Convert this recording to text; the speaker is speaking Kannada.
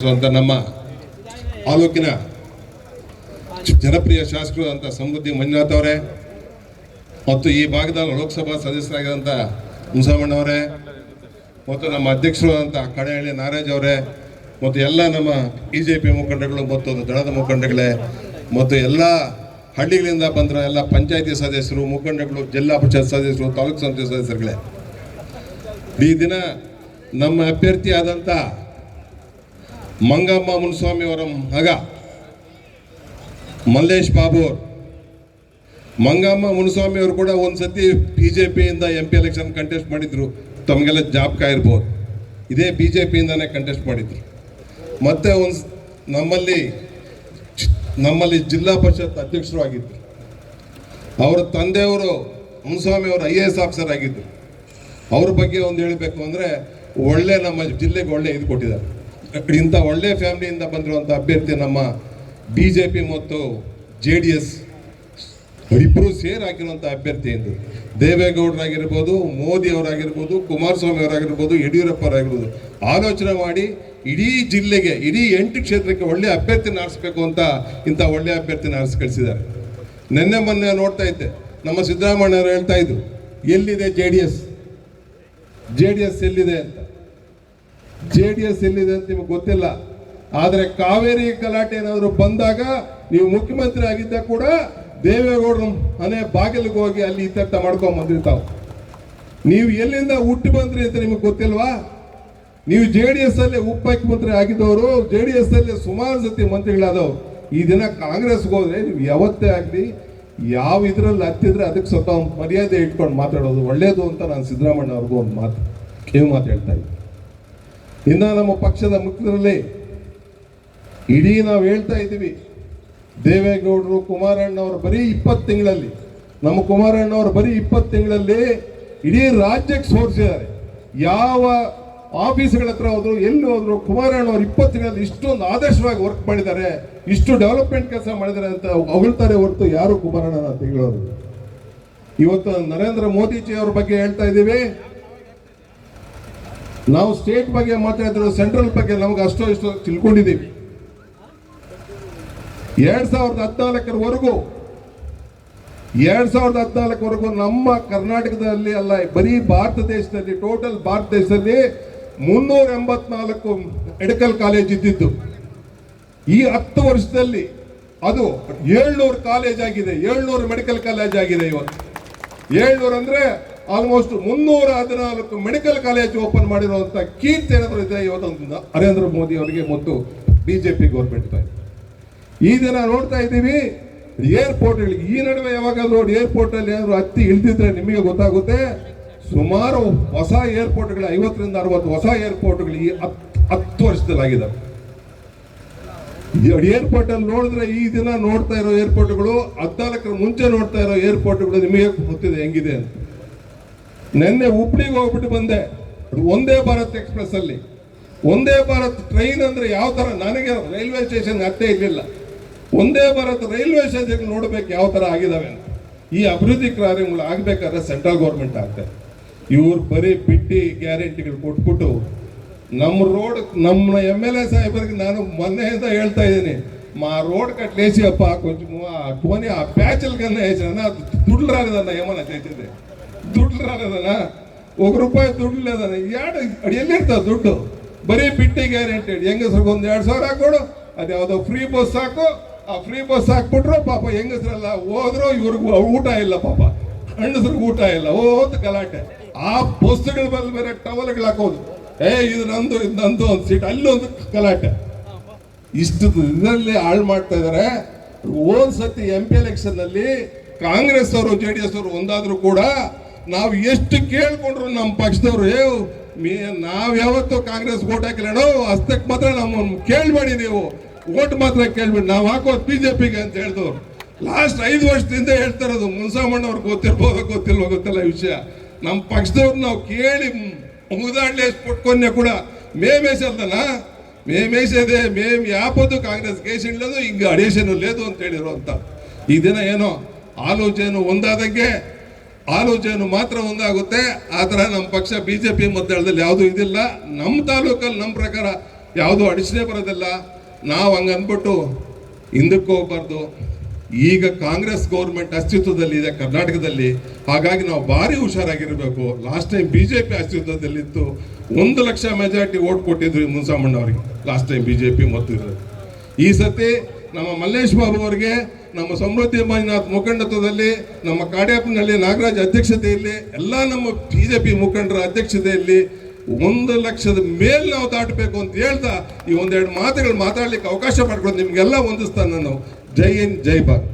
ಅಂತ ನಮ್ಮ ತಾಲೂಕಿನ ಜನಪ್ರಿಯ ಶಾಸಕರು ಅಂತ ಸಮೃದ್ಧಿ ಮಂಜುನಾಥ್ ಅವರೇ ಮತ್ತು ಈ ಭಾಗದ ಲೋಕಸಭಾ ಸದಸ್ಯರಾಗಿರುವಂತ ಮುಸಾಮಣ್ಣ ಅವರೇ ಮತ್ತು ನಮ್ಮ ಅಧ್ಯಕ್ಷರು ಅಂತ ಕಡೆಹಳ್ಳಿ ನಾರಾಜ್ ಅವರೇ ಮತ್ತು ಎಲ್ಲ ನಮ್ಮ ಬಿ ಜೆ ಪಿ ಮುಖಂಡಗಳು ಮತ್ತು ದಳದ ಮುಖಂಡಗಳೇ ಮತ್ತು ಎಲ್ಲ ಹಳ್ಳಿಗಳಿಂದ ಬಂದಿರೋ ಎಲ್ಲ ಪಂಚಾಯತಿ ಸದಸ್ಯರು ಮುಖಂಡಗಳು ಜಿಲ್ಲಾ ಪಂಚಾಯತ್ ಸದಸ್ಯರು, ತಾಲೂಕು ಸಮಿತಿ ಸದಸ್ಯರುಗಳೇ, ಈ ದಿನ ನಮ್ಮ ಅಭ್ಯರ್ಥಿ ಮಂಗಮ್ಮ ಮುನ್ಸ್ವಾಮಿ ಅವರ ಮಗ ಮಲ್ಲೇಶ್ ಬಾಬು ಅವರು. ಮಂಗಮ್ಮ ಮುನ್ಸ್ವಾಮಿ ಅವರು ಕೂಡ ಒಂದ್ಸತಿ ಬಿ ಜೆ ಪಿಯಿಂದ ಎಂ ಪಿ ಎಲೆಕ್ಷನ್ ಕಂಟೆಸ್ಟ್ ಮಾಡಿದ್ರು. ತಮಗೆಲ್ಲ ಜಾಬ್ಕ ಇರ್ಬೋದು. ಇದೇ ಬಿ ಜೆ ಪಿಯಿಂದನೇ ಕಂಟೆಸ್ಟ್ ಮಾಡಿದ್ರು. ಮತ್ತೆ ಒಂದು ನಮ್ಮಲ್ಲಿ ನಮ್ಮಲ್ಲಿ ಜಿಲ್ಲಾ ಪರಿಷತ್ ಅಧ್ಯಕ್ಷರು ಆಗಿದ್ರು. ಅವರ ತಂದೆಯವರು ಮುನ್ಸ್ವಾಮಿ ಅವರು ಐ ಎ ಎಸ್ ಆಫೀಸರ್ ಆಗಿದ್ದರು ಅವ್ರ ಬಗ್ಗೆ ಒಂದು ಹೇಳಬೇಕು ಅಂದರೆ ಒಳ್ಳೆ ನಮ್ಮ ಜಿಲ್ಲೆಗೆ ಒಳ್ಳೆ ಇದು ಕೊಟ್ಟಿದ್ದಾರೆ. ಇಂಥ ಒಳ್ಳೆ ಫ್ಯಾಮಿಲಿಯಿಂದ ಬಂದಿರುವಂಥ ಅಭ್ಯರ್ಥಿ ನಮ್ಮ ಬಿ ಜೆ ಪಿ ಮತ್ತು ಜೆ ಡಿ ಎಸ್ ಇಬ್ಬರು ಸೇರಿ ಹಾಕಿರುವಂಥ ಅಭ್ಯರ್ಥಿ ಎಂದು ದೇವೇಗೌಡರಾಗಿರ್ಬೋದು, ಮೋದಿ ಅವರಾಗಿರ್ಬೋದು, ಕುಮಾರಸ್ವಾಮಿ ಅವರಾಗಿರ್ಬೋದು, ಯಡಿಯೂರಪ್ಪ ಅವರಾಗಿರ್ಬೋದು. ಆಲೋಚನೆ ಮಾಡಿ ಇಡೀ ಜಿಲ್ಲೆಗೆ, ಇಡೀ ಎಂಟು ಕ್ಷೇತ್ರಕ್ಕೆ ಒಳ್ಳೆ ಅಭ್ಯರ್ಥಿನ ಆರಿಸ್ಬೇಕು ಅಂತ ಇಂಥ ಒಳ್ಳೆ ಅಭ್ಯರ್ಥಿನ ಆರಿಸಿ ಕಳಿಸಿದ್ದಾರೆ ನಿನ್ನೆ ಮೊನ್ನೆ ನೋಡ್ತಾ ಇದ್ದೆ. ನಮ್ಮ ಸಿದ್ದರಾಮಯ್ಯ ಅವರು ಹೇಳ್ತಾ ಇದ್ರು, ಎಲ್ಲಿದೆ J D S J D S ಎಲ್ಲಿದೆ ಅಂತ. ಜೆ ಡಿ ಎಸ್ ಎಲ್ಲಿದೆ ಅಂತ ನಿಮಗೆ ಗೊತ್ತಿಲ್ಲ. ಆದರೆ ಕಾವೇರಿ ಗಲಾಟೆ ಏನಾದರೂ ಬಂದಾಗ ನೀವು ಮುಖ್ಯಮಂತ್ರಿ ಆಗಿದ್ದ ಕೂಡ ದೇವೇಗೌಡರ ಮನೆ ಬಾಗಿಲಿಗೆ ಹೋಗಿ ಅಲ್ಲಿ ಇತ್ಯರ್ಥ ಮಾಡ್ಕೊಂಡ್ ಬಂದಿರ್ತಾವ. ನೀವು ಎಲ್ಲಿಂದ ಹುಟ್ಟಿ ಬಂದ್ರಿ ಅಂತ ನಿಮಗೆ ಗೊತ್ತಿಲ್ವಾ? ನೀವು ಜೆ ಡಿ ಎಸ್ ಅಲ್ಲಿ ಉಪಮುಖ್ಯಮಂತ್ರಿ ಆಗಿದ್ದವರು, ಜೆ ಡಿ ಎಸ್ ಅಲ್ಲಿ ಸುಮಾರು ಸತಿ ಮಂತ್ರಿಗಳಾದವ್ರು ಈ ದಿನ ಕಾಂಗ್ರೆಸ್ಗೆ ಹೋದ್ರೆ ನೀವು ಯಾವತ್ತೇ ಆಗಲಿ ಯಾವ ಇದರಲ್ಲಿ ಹತ್ತಿದ್ರೆ ಅದಕ್ಕೆ ಸ್ವಲ್ಪ ಮರ್ಯಾದೆ ಇಟ್ಕೊಂಡು ಮಾತಾಡೋದು ಒಳ್ಳೇದು ಅಂತ ನಾನು ಸಿದ್ದರಾಮಯ್ಯ ಅವ್ರಿಗೂ ಒಂದು ಮಾತು ಕಿವಿ ಮಾತು ಹೇಳ್ತಾ ಇದ್ದೀನಿ. ಇನ್ನ ನಮ್ಮ ಪಕ್ಷದ ಮುಖ್ಯರಲ್ಲಿ ಇಡೀ ನಾವು ಹೇಳ್ತಾ ಇದ್ದೀವಿ. ದೇವೇಗೌಡರು, ಕುಮಾರಣ್ಣವರು ಬರೀ ಇಪ್ಪತ್ತು ತಿಂಗಳಲ್ಲಿ, ನಮ್ಮ ಕುಮಾರಣ್ಣವರು ಬರೀ ಇಪ್ಪತ್ತು ತಿಂಗಳಲ್ಲಿ ಇಡೀ ರಾಜ್ಯಕ್ಕೆ ಸೋರಿಸಿದ್ದಾರೆ. ಯಾವ ಆಫೀಸ್ಗಳ ಹತ್ರ ಹೋದ್ರು, ಎಲ್ಲಿ ಹೋದ್ರು ಕುಮಾರಣ್ಣವರು ಇಪ್ಪತ್ತು ತಿಂಗಳಲ್ಲಿ ಇಷ್ಟೊಂದು ಆದರ್ಶವಾಗಿ ವರ್ಕ್ ಮಾಡಿದ್ದಾರೆ, ಇಷ್ಟು ಡೆವಲಪ್ಮೆಂಟ್ ಕೆಲಸ ಮಾಡಿದ್ದಾರೆ ಅಂತ ಹೊಗಳ್ತಾರೆ ಹೊರತು ಯಾರು ಕುಮಾರಣ್ಣನ ತಿಂಗಳವರು ಇವತ್ತು ನರೇಂದ್ರ ಮೋದಿಜಿ ಅವ್ರ ಬಗ್ಗೆ ಹೇಳ್ತಾ ಇದ್ದೀವಿ. ನಾವು ಸ್ಟೇಟ್ ಬಗ್ಗೆ ಮಾತಾಡಿದ್ರು, ಸೆಂಟ್ರಲ್ ಬಗ್ಗೆ ನಮ್ಗೆ ಅಷ್ಟೋ ಇಷ್ಟೋ ತಿಳ್ಕೊಂಡಿದ್ದೀವಿ. ಎರಡ್ ಸಾವಿರದ ಹದಿನಾಲ್ಕರವರೆಗೂ, ಎರಡ್ ಸಾವಿರದ ಹದಿನಾಲ್ಕರವರೆಗೂ ನಮ್ಮ ಕರ್ನಾಟಕದಲ್ಲಿ ಅಲ್ಲ, ಬರೀ ಭಾರತ ದೇಶದಲ್ಲಿ ಟೋಟಲ್ ಭಾರತ ದೇಶದಲ್ಲಿ ಮುನ್ನೂರ ಎಂಬತ್ನಾಲ್ಕು ಮೆಡಿಕಲ್ ಕಾಲೇಜ್ ಇದ್ದಿದ್ದು. ಈ ಹತ್ತು ವರ್ಷದಲ್ಲಿ ಅದು ಏಳ್ನೂರು ಕಾಲೇಜ್ ಆಗಿದೆ, ಏಳ್ನೂರು ಮೆಡಿಕಲ್ ಕಾಲೇಜ್ ಆಗಿದೆ ಇವತ್ತು. ಏಳ್ನೂರು ಅಂದ್ರೆ ಆಲ್ಮೋಸ್ಟ್ ಮುನ್ನೂರ ಹದಿನಾಲ್ಕು ಮೆಡಿಕಲ್ ಕಾಲೇಜ್ ಓಪನ್ ಮಾಡಿರುವಂತ ಕೀರ್ತಿ ಏನಾದರೂ ಇದೆ ಇವತ್ತು ನರೇಂದ್ರ ಮೋದಿ ಅವರಿಗೆ ಮತ್ತು ಬಿಜೆಪಿ ಗೌರ್ಮೆಂಟ್ ಈ ದಿನ ನೋಡ್ತಾ ಇದ್ದೀವಿ ಏರ್ಪೋರ್ಟ್ಗಳಿಗೆ ಈ ನಡುವೆ ಯಾವಾಗಾದ್ರೂ ನೋಡಿ ಏರ್ಪೋರ್ಟ್ ಅಲ್ಲಿ ಏನಾದ್ರು ಹತ್ತಿ ಇಳಿದಿದ್ರೆ ನಿಮಗೆ ಗೊತ್ತಾಗುತ್ತೆ, ಸುಮಾರು ಹೊಸ ಏರ್ಪೋರ್ಟ್ಗಳು ಐವತ್ತರಿಂದ ಅರವತ್ತು ಹೊಸ ಏರ್ಪೋರ್ಟ್ಗಳು ಈ ಹತ್ತು ಹತ್ತು ವರ್ಷದಲ್ಲಿ ಆಗಿದ್ದಾವೆ ಏರ್ಪೋರ್ಟ್ ಅಲ್ಲಿ ನೋಡಿದ್ರೆ ಈ ದಿನ ನೋಡ್ತಾ ಇರೋ ಏರ್ಪೋರ್ಟ್ಗಳು ಹದಿನಾಲ್ಕರ ಮುಂಚೆ ನೋಡ್ತಾ ಇರೋ ಏರ್ಪೋರ್ಟ್ಗಳು ನಿಮಗೆ ಗೊತ್ತಿದೆ, ಹೆಂಗಿದೆ ಅಂತ. ನಿನ್ನೆ ಹುಬ್ಳಿಗೆ ಹೋಗ್ಬಿಟ್ಟು ಬಂದೆ. ಒಂದೇ ಭಾರತ್ ಎಕ್ಸ್ಪ್ರೆಸ್ ಅಲ್ಲಿ. ಒಂದೇ ಭಾರತ್ ಟ್ರೈನ್ ಅಂದ್ರೆ ಯಾವ ತರ? ನನಗೆ ರೈಲ್ವೆ ಸ್ಟೇಷನ್ ಅತ್ತೆ ಇರಲಿಲ್ಲ. ಒಂದೇ ಭಾರತ್ ರೈಲ್ವೆ ಸ್ಟೇಷನ್ ನೋಡ್ಬೇಕು ಯಾವ ತರ ಆಗಿದಾವೆ ಈ ಅಭಿವೃದ್ಧಿ ಕಾರ್ಯಗಳು ಆಗಬೇಕಾದ್ರೆ ಸೆಂಟ್ರಲ್ ಗೌರ್ಮೆಂಟ್ ಆಗ್ತದೆ. ಇವ್ರು ಬರೀ ಬಿಟ್ಟಿ ಗ್ಯಾರಂಟಿಗಳು ಕೊಟ್ಬಿಟ್ಟು ನಮ್ಮ ರೋಡ್ ನಮ್ಮ ಎಂ ಎಲ್ ಎ ಸಾಹೇಬರಿಗೆ ನಾನು ಮೊನ್ನೆಯಿಂದ ಹೇಳ್ತಾ ಇದ್ದೀನಿ. ಮಾ ರೋಡ್ ಕಟ್ ಲೇಸಿ ಆ ಧ್ವನಿ, ಆ ಪ್ಯಾಚಲ್ಗನ್ನ ಅದು ದುಡ್ಲಾರದನ್ನ ಯಮನ ಚೈತಿದೆ ದುಡ್ಲಾರದಲ್ಲ ಒಗ್ ರೂಪಾಯಿ ದುಡ್ಲದ ಎರಡು ಎಲ್ಲಿರ್ತಾವ ದುಡ್ಡು. ಬರೀ ಬಿಟ್ಟಿ ಗ್ಯಾರಂಟೆಡ್ ಹೆಂಗಸ್ರಿಗೆ ಒಂದು ಎರಡು ಸಾವಿರ ಹಾಕೊಡು ಅದು ಯಾವುದೋ ಫ್ರೀ ಬಸ್ ಹಾಕು. ಆ ಫ್ರೀ ಬಸ್ ಹಾಕ್ಬಿಟ್ರು ಪಾಪ ಹೆಂಗಸ್ರೆಲ್ಲ ಹೋದ್ರು, ಇವ್ರಿಗೂ ಊಟ ಇಲ್ಲ ಪಾಪ. ಹೆಂಗಸ್ರಿಗೆ ಊಟ ಇಲ್ಲ. ಓದ್ ಗಲಾಟೆ. ಆ ಬಸ್ಗಳ ಮೇಲೆ ಬೇರೆ ಟವಲ್ಗಳು ಹಾಕೋದು. ಏ, ಇದು ನಂದು ಇದು ನಂದು ಒಂದು ಸೀಟ್. ಅಲ್ಲೊಂದು ಗಲಾಟೆ. ಇಷ್ಟು ಇದರಲ್ಲಿ ಹಾಳು ಮಾಡ್ತಾ ಇದಾರೆ. ಒಂದ್ಸತಿ ಎಂ ಪಿ ಎಲೆಕ್ಷನ್ನಲ್ಲಿ ಕಾಂಗ್ರೆಸ್ ಅವರು ಜೆ ಡಿ ಎಸ್ ಅವರು ಒಂದಾದ್ರೂ ಕೂಡ ನಾವು ಎಷ್ಟು ಕೇಳ್ಕೊಂಡ್ರು ನಮ್ಮ ಪಕ್ಷದವ್ರು, ಏ ನಾವು ಯಾವತ್ತೂ ಕಾಂಗ್ರೆಸ್ ಓಟ್ ಹಾಕಿಲ್ಲೋ ಅಷ್ಟಕ್ಕೆ ಮಾತ್ರ ನಮ್ಮ ಕೇಳಬೇಡಿ ನೀವು. ಓಟ್ ಮಾತ್ರ ಕೇಳ್ಬೇಡಿ. ನಾವು ಹಾಕೋದು ಬಿ ಜೆ ಪಿಗೆ ಅಂತ ಹೇಳಿದವ್ರು ಲಾಸ್ಟ್ ಐದು ವರ್ಷದಿಂದ ಹೇಳ್ತಾ ಇರೋದು ಮುನ್ಸಾಮಣ್ಣವ್ರಿಗೆ ಗೊತ್ತಿರ್ಬೋದು ಗೊತ್ತಿಲ್ಲ ಗೊತ್ತಿಲ್ಲ ವಿಷಯ. ನಮ್ಮ ಪಕ್ಷದವ್ರು ನಾವು ಕೇಳಿ ಮುಗಿದಾಡ್ಲಿ ಪಟ್ಕೊಂಡೆ ಕೂಡ ಮೇ ಮೇಸಲ್ದಲ್ಲ ಮೇ ಮೇಸದೆ ಮೇಮ್ ಯಾಪದ್ದು ಕಾಂಗ್ರೆಸ್ ಕೇಸ್ ಲೇದು ಹಿಂಗೆ ಅಡೇಷನ್ ಲೇದು ಅಂತ ಹೇಳಿರೋ ಅಂತ ಈ ದಿನ ಏನೋ ಆಲೋಚನೆ ಒಂದಾದಂಗೆ ಆಲೋಚನೆ ಮಾತ್ರ ಒಂದಾಗುತ್ತೆ. ಆ ಥರ ನಮ್ಮ ಪಕ್ಷ ಬಿ ಜೆ ಪಿ ಯಾವುದೂ ಇದಿಲ್ಲ. ನಮ್ಮ ತಾಲೂಕಲ್ಲಿ ನಮ್ಮ ಪ್ರಕಾರ ಯಾವುದು ಅಡಿಸಲೇ ಬರೋದಿಲ್ಲ. ನಾವು ಹಂಗೆ ಅಂದ್ಬಿಟ್ಟು ಹಿಂದಕ್ಕೆ ಹೋಗ್ಬಾರ್ದು. ಈಗ ಕಾಂಗ್ರೆಸ್ ಗೌರ್ಮೆಂಟ್ ಅಸ್ತಿತ್ವದಲ್ಲಿದೆ ಕರ್ನಾಟಕದಲ್ಲಿ. ಹಾಗಾಗಿ ನಾವು ಭಾರಿ ಹುಷಾರಾಗಿರಬೇಕು. Last time B J P ಅಸ್ತಿತ್ವದಲ್ಲಿತ್ತು, ಒಂದು ಲಕ್ಷ ಮೆಜಾರಿಟಿ ಓಟ್ ಕೊಟ್ಟಿದ್ರು ಮುನ್ಸಾಮಣ್ಣ ಅವರಿಗೆ. Last time B J P ಮತ್ತು. ಈ ಸತಿ ನಮ್ಮ ಮಲ್ಲೇಶ್ ಬಾಬು ಅವರಿಗೆ, ನಮ್ಮ ಸಮೃದ್ಧಿ ಮಂಜುನಾಥ್ ಮುಖಂಡತ್ವದಲ್ಲಿ, ನಮ್ಮ ಕಾಡ್ಯಾಪ್ನಹಳ್ಳಿ ನಾಗರಾಜ್ ಅಧ್ಯಕ್ಷತೆಯಲ್ಲಿ, ಎಲ್ಲ ನಮ್ಮ ಬಿ ಜೆ ಪಿ ಮುಖಂಡರ ಅಧ್ಯಕ್ಷತೆಯಲ್ಲಿ ಒಂದು ಲಕ್ಷದ ಮೇಲೆ ನಾವು ದಾಟಬೇಕು ಅಂತ ಹೇಳ್ತಾ ಈ ಒಂದೆರಡು ಮಾತುಗಳು ಮಾತಾಡ್ಲಿಕ್ಕೆ ಅವಕಾಶ ಮಾಡ್ಕೊಂಡು ನಿಮಗೆಲ್ಲ ಹೊಂದಿಸ್ತಾನೆ ನಾನು ಜೈ ಹಿಂದ್, ಜೈ ಭಾರತ್.